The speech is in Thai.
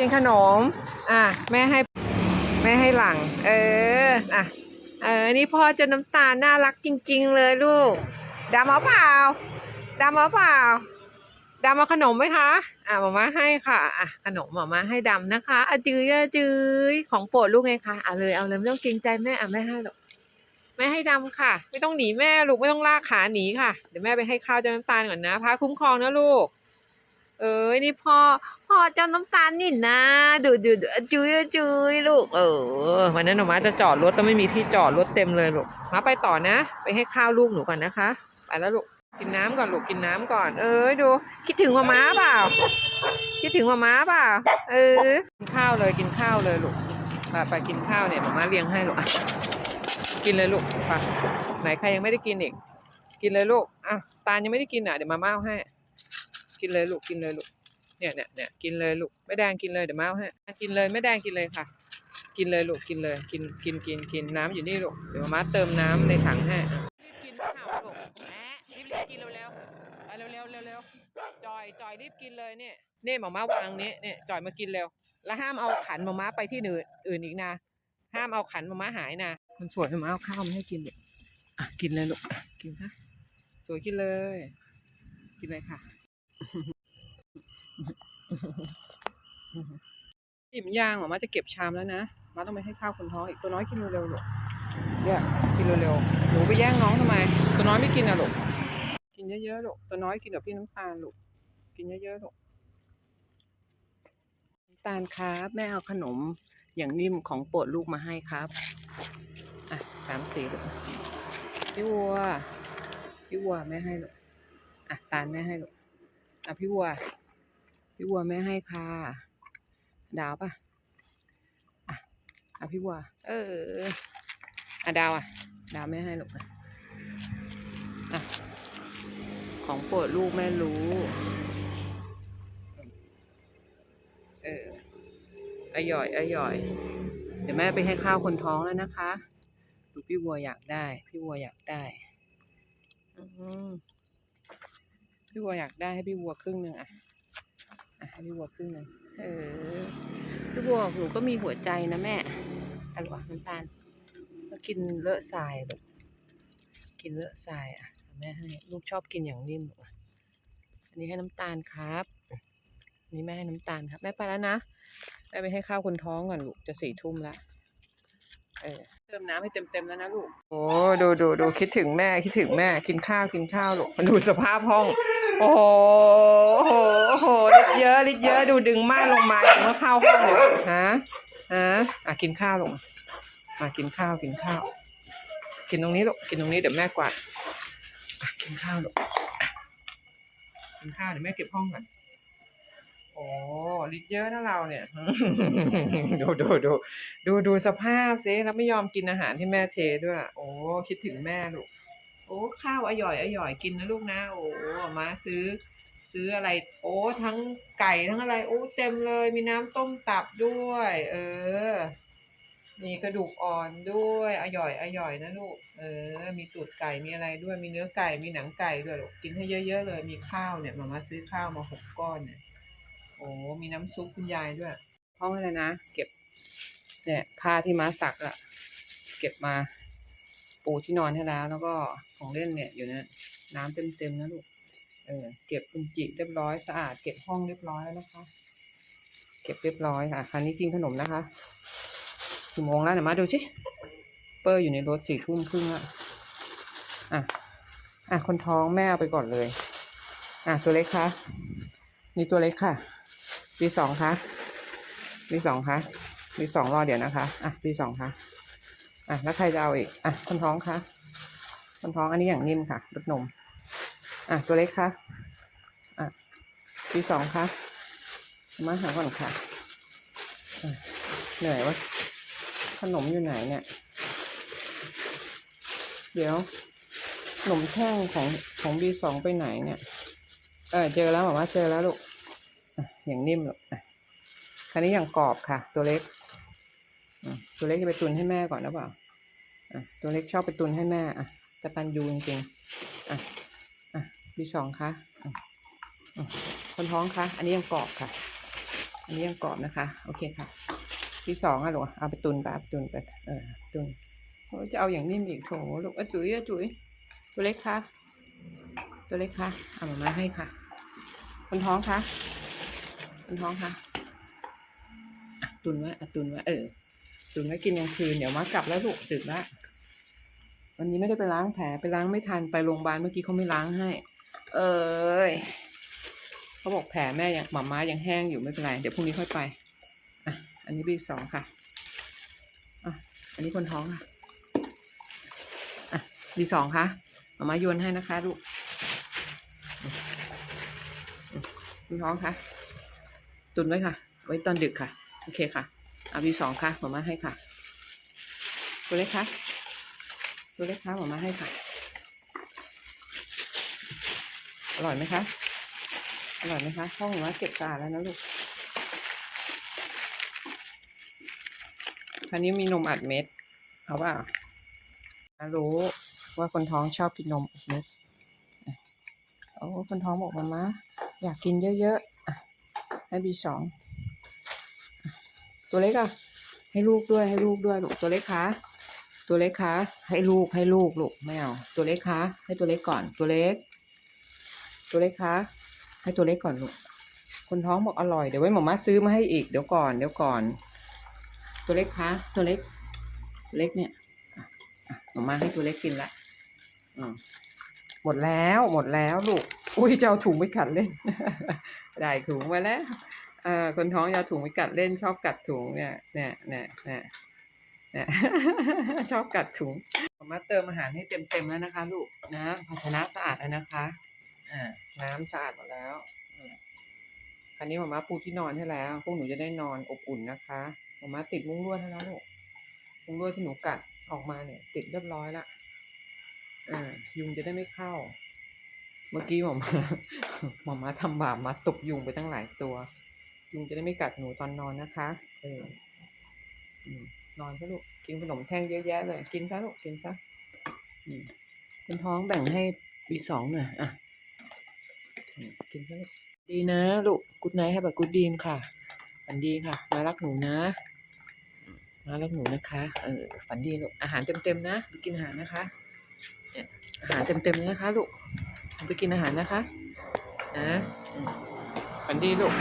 กินขนม อะ แม่ให้ แม่ให้หลัง เออ อะ เออ นี่พ่อเจะน้ำตาลน่ารักจริง ๆ เลยลูก ดำเอาเปล่า ดำเอาเปล่า ดำเอาขนมไหมคะ อะหมามาให้ค่ะ อะ ขนมหมามาให้ดำนะคะอะจื้อะจื้อของโปรดลูกไงคะอะเลย เอาเลยไม่ต้องเกรงใจแม่ อะแม่ให้หรอกแม่ให้ดำค่ะ ไม่ต้องหนีแม่ลูกไม่ต้องลากขาหนีค่ะ เดี๋ยวแม่ไปให้ข้าวเจ้าน้ำตาลก่อนนะพาคุ้มครองนะลูก เอ้ยนี่พ่อพ่อเจ้าน้ำตาลนี่นะดูดูดูอะจุยอะจุยลูก เออวันนั้นหนูมาจะจอดรถแล้วไม่มีที่จอดรถเต็มเลยลูกมาไปต่อนะ ไปให้ข้าวลูกหนูก่อนนะคะ ไปแล้วลูกกินน้ำก่อนลูกกินน้ำก่อน เอ้ยดู คิดถึงมาม้าเปล่า คิดถึงมาม้าเปล่า เออกินข้าวเลยกินข้าวเลยลูกไปไปกินข้าวเนี่ยมาม่าเลี้ยงให้ลูกกินเลยลูกไปไหนใครยังไม่ได้กินอีก กินเลยลูกอะตาลยังไม่ได้กินอะเดี๋ยวมาม่าเอาให้ กินเลยลูกกินเลยลูกเนี่ยเนี่ยเนี่ยกินเลยลูกไม่แดงกินเลยเดี๋ยวมาเอาให้กินเลยไม่แดงกินเลยค่ะ กินเลยลูกกินเลยกินกินกินกินน้ำอยู่นี่ลูกเดี๋ยวมาเติมน้ำในถังให้รีบกินข้าวลูกแหมรีบรีบกินเร็วๆไปเร็วเร็วเร็วเร็วจอยจอยรีบกินเลยเนี่ยเนี่หมอม้าวางนี้เนี่ยจอยมากินเร็ว แล้วห้ามเอาขันหมอม้าไปที่อื่นอื่นอีกนะห้ามเอาขันหมอม้าหายนะมันสวยหมอม้าเอาข้าวมาให้กินเด็กกินเลยลูกกินค่ะสวยกินเลย กินเลยค่ะ อิ่มยางหมอมาจะเก็บชามแล้วนะมาต้องไปให้ข้าวคนท้องอีกตัวน้อยกินเร็วๆลูกเนี่ยกินเร็วๆหนูไปแย่งน้องทำไม ตัวน้อยไม่กินอะลูกกินเยอะๆลูกตัวน้อยกินกับพี่น้ำตาลลูกกินเยอะๆลูกน้ำตาลครับแม่เอาขนมอย่างนิ่มของโปรดลูกมาให้ครับ อะสามสี่ลูกพี่วัวพี่วัวแม่ให้ลูกอะตาลแม่ให้ลูก อะพี่วัว พี่วัวแม่ให้ค่ะ ดาวปะอะอะพี่วัว เออ อะดาวอะ ดาวแม่ให้ลูกอะอะของโปรดลูกแม่รู้ เอออร่อยอร่อย เดี๋ยวแม่ไปให้ข้าวคนท้องแล้วนะคะ ดูพี่วัวอยากได้ พี่วัวอยากได้ อืม พี่วัวอยากได้ให้พี่วัวครึ่งหนึ่งอะอะให้พี่วัวครึ่งหนึ่งเออพี่วัวหนูก็มีหัวใจนะแม่อะไรวะน้ำตาลก็กินเลอะทรายแบบกินเลอะทรายอะแม่ให้ลูกชอบกินอย่างนิ่มลูกอันนี้ให้น้ำตาลครับนนี้แม่ให้น้ำตาลครับแม่ไปแล้วนะแม่ไปให้ข้าวคนท้องก่อนลูกจะสี่ทุ่มละเออ เติมน้ำให้เต็มๆแล้วนะลูก โอ้ดูดูดูคิดถึงแม่คิดถึงแม่กินข้าวกินข้าวลูกมาดูสภาพห้อง โอ้โหโอ้โหโอ้โหลิดเยอะลิดเยอะดูดึงม่านลงมาถึงว่าข้าห้องเลยฮะฮะอะกินข้าวลงมามากินข้าวกินข้าว กินตรงนี้ลูกกินตรงนี้เดี๋ยวแม่กวาดอะกินข้าวลูกกินข้าวเดี๋ยวแม่เก็บห้องก่อน อ้ลิดเยอะนะเราเนี่ย ดูดูดูดูดูสภาพสิแล้วไม่ยอมกินอาหารที่แม่เทด้วย โอ้คิดถึงแม่ลูก โอ้ข้าวอร่อยอร่อยกินนะลูกนะ โอ้มาซื้อ ซื้ออะไร โอ้ทั้งไก่ทั้งอะไร โอ้เต็มเลย มีน้ำต้มตับด้วย เออ มีกระดูกอ่อนด้วยอร่อยอร่อยนะลูก เออ มีตูดไก่มีอะไรด้วย มีเนื้อไก่มีหนังไก่ด้วยลูก กินให้เยอะๆเลย มีข้าวเนี่ยมามาซื้อข้าวมาหกก้อนเนี่ย โอ้มีน้ำซุปคุณยายด้วยห้องเลยนะ เก็บ เนี่ยผ้าที่ม้าสักอะเก็บมาปูที่นอนให้แล้ว แล้วก็ของเล่นเนี่ย อยู่นั้นน้ำเต็มๆนะลูกเออเก็บคุณจิเรียบร้อยสะอาดเก็บห้องเรียบร้อยแล้วนะคะ เก็บเรียบร้อยค่ะคราวนี้กินขนมนะคะกี่โมงแล้วเดี๋ยวมาดูสิเปอร์อยู่ในรถสี่ทุ่มครึ่งละอะอะคนท้องแม่เอาไปก่อนเลย อะตัวเล็กคะนี่ตัวเล็กค่ะ ปีสองคะปีสองคะปีสองรอเดี๋ยวนะคะ อะปีสองคะอะแล้วใครจะเอาอีก อะคนท้องคะคนท้องอันนี้อย่างนิ่มค่ะรสนม อะตัวเล็กคะอะปีสองคะมาหาก่อนค่ะอะเหนื่อยวะขนมอยู่ไหนเนี่ย เดี๋ยวขนมแท่งของของบีสองไปไหนเนี่ย เออเจอแล้วบอกว่าเจอแล้วลูก อย่างนิ่มลูกอะคันนี้อย่างกรอบค่ะ ตัวเล็กอะตัวเล็กจะไปตุนให้แม่ก่อนนะเปล่าอะตัวเล็กชอบไปตุนให้แม่อะกตันยูจริงๆอะอะบีสองคะอะคนท้องคะอันนี้ยังกรอบค่ะ อันนี้ยังกรอบนะคะ โอเคค่ะ ที่สองอะลูกเอาไปตุนไปเอาไปตุนไปเออตุนโอ้จะเอาอย่างนิ่มอีกโถลูกอะจุ๋ยอะจุ๋ยตัวเล็กคะตัวเล็กคะเอามาให้ค่ะ คนท้องคะ คนท้องคะอะตุนไว้อะตุนไว้เออ ตุนไว้กินกลางคืน เดี๋ยวมากลับแล้วลูกดึกแล้ววันนี้ไม่ได้ไปล้างแผลไปล้างไม่ทันไปโรงพยาบาลเมื่อกี้เขาไม่ล้างให้ เอ้ยเขาบอกแผลแม่ยังหมาม้ายังแห้งอยู่ไม่เป็นไรเดี๋ยวพรุ่งนี้ค่อยไปอะอันนี้บีสองค่ะอะอันนี้คนท้องค่ะอะบีสองค่ะหมาม้าโยนให้นะคะลูกอืมอืมคนท้องค่ะ ตุนไว้ค่ะ ไว้ตอนดึกค่ะ โอเคค่ะเอะบีสองค่ะหมามาให้ค่ะ ตัวเล็กคะตัวเล็กคะหมามาให้ค่ะ อร่อยไหมคะ อร่อยไหมคะห้องหนูว่าเก็บตาแล้วนะลูกคราวนี้มีนมอัดเม็ด เอาเปล่ารู้ว่าคนท้องชอบกินนมอัดเม็ดโอ้คนท้องบอกมามาอยากกินเยอะๆอะ ให้บีสองตัวเล็กอะ ให้ลูกด้วยให้ลูกด้วยลูกตัวเล็กคะตัวเล็กคะให้ลูกให้ลูกลูกไม่เอาตัวเล็กคะให้ตัวเล็กก่อนตัวเล็ก ตัวเล็กคะให้ตัวเล็กก่อนลูกคนท้องบอกอร่อยเดี๋ยวไว้หมอมาซื้อมาให้อีกเดี๋ยวก่อนเดี๋ยวก่อน ตัวเล็กคะตัวเล็กตัวเล็กเนี่ยหมอมาให้ตัวเล็กกินละอืม หมดแล้วหมดแล้วลูก อุ้ยจะเอาถุงไปกัดเล่น ได้ถุงมาแล้วเอ่อคนท้องจะเอาถุงไปกัดเล่นชอบกัดถุงเนี่ยเนี่ยเนี่ยเนี่ยเนี่ยชอบกัดถุงหมมาเติมอาหารให้เต็มเต็มแล้วนะคะลูกนะภาชนะสะอาดแล้วนะคะอ่าน้ำสะอาดหมดแล้วอคราวนี้หมอมาปูที่นอนให้แล้วพวกหนูจะได้นอนอบอุ่นนะคะหมอมาติดมุ้งลวดให้แล้วลูกมุ้งลวดที่หนูกัดออกมาเนี่ย ติดเรียบร้อยละ ยุงจะได้ไม่เข้า เมื่อกี้หมอมาหมอมาทำบาปมาตบยุงไปตั้งหลายตัว ยุงจะได้ไม่กัดหนูตอนนอนนะคะ เออนอนซะลูก กินขนมแท่งเยอะแยะเลย กินซะลูก กินซะเป็นท้องแบ่งให้ปีสองหน่อยอะ กินซะลูก ดีนะลูก กุดไนท์ให้แบบกุดดีมค่ะ ฝันดีค่ะ มารักหนูนะมารักหนูนะคะ เออ ฝันดีลูก อาหารเต็มๆนะ ไปกินอาหารนะคะ อาหารเต็มๆเลยนะคะลูกไปกินอาหารนะคะนะอันดีลูก